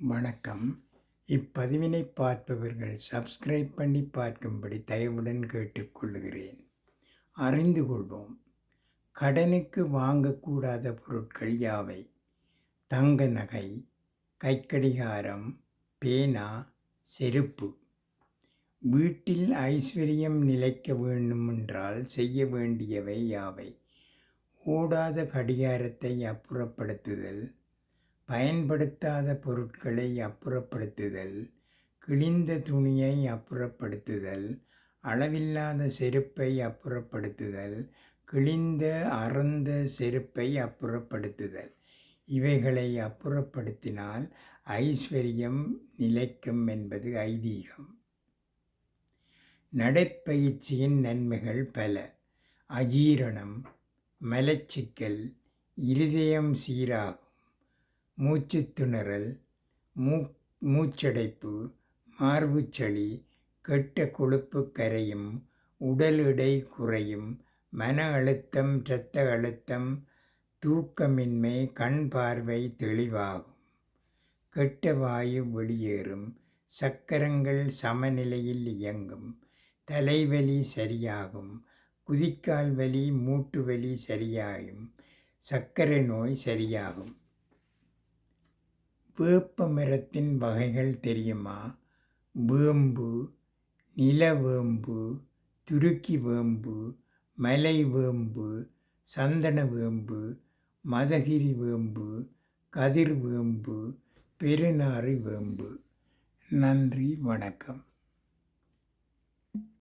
வணக்கம். இப்பதிவினை பார்ப்பவர்கள் சப்ஸ்கிரைப் பண்ணி பார்க்கும்படி தயவுடன் கேட்டுக்கொள்கிறேன். அறிந்து கொள்வோம். கடனுக்கு வாங்கக்கூடாத பொருட்கள் யாவை? தங்க நகை கைக்கடிகாரம் பேனா செருப்பு. வீட்டில் ஐஸ்வர்யம் நிலைக்க வேண்டுமென்றால் செய்ய வேண்டியவை யாவை? ஓடாத கடிகாரத்தை அப்புறப்படுத்துதல் பயன்படுத்தாத பொருட்களை அப்புறப்படுத்துதல் கிழிந்த துணியை அப்புறப்படுத்துதல் அளவில்லாத செருப்பை அப்புறப்படுத்துதல் கிழிந்த அறந்த செருப்பை அப்புறப்படுத்துதல். இவைகளை அப்புறப்படுத்தினால் ஐஸ்வர்யம் நிலைக்கும் என்பது ஐதீகம். நடைப்பயிற்சியின் நன்மைகள் பல. அஜீரணம் மலச்சிக்கல் இருதயம் சீராகும். மூச்சு திணறல் மூ மூச்சடைப்பு மார்புச்சளி கெட்ட கொழுப்பு கரையும் உடல் எடை குறையும் மன அழுத்தம் இரத்த அழுத்தம் தூக்கமின்மை கண் பார்வை தெளிவாகும். கெட்ட வாயு வெளியேறும் சக்கரங்கள் சமநிலையில் இயங்கும் தலைவலி சரியாகும் குதிக்கால் வலி மூட்டு வலி சரியாகும் சர்க்கரை நோய் சரியாகும். வேப்ப மரத்தின் வகைகள் தெரியுமா? வேம்பு நிலவேம்பு துருக்கி வேம்பு மலை வேம்பு சந்தன வேம்பு மதகிரி வேம்பு கதிர் வேம்பு பெருநாறு வேம்பு. நன்றி வணக்கம்.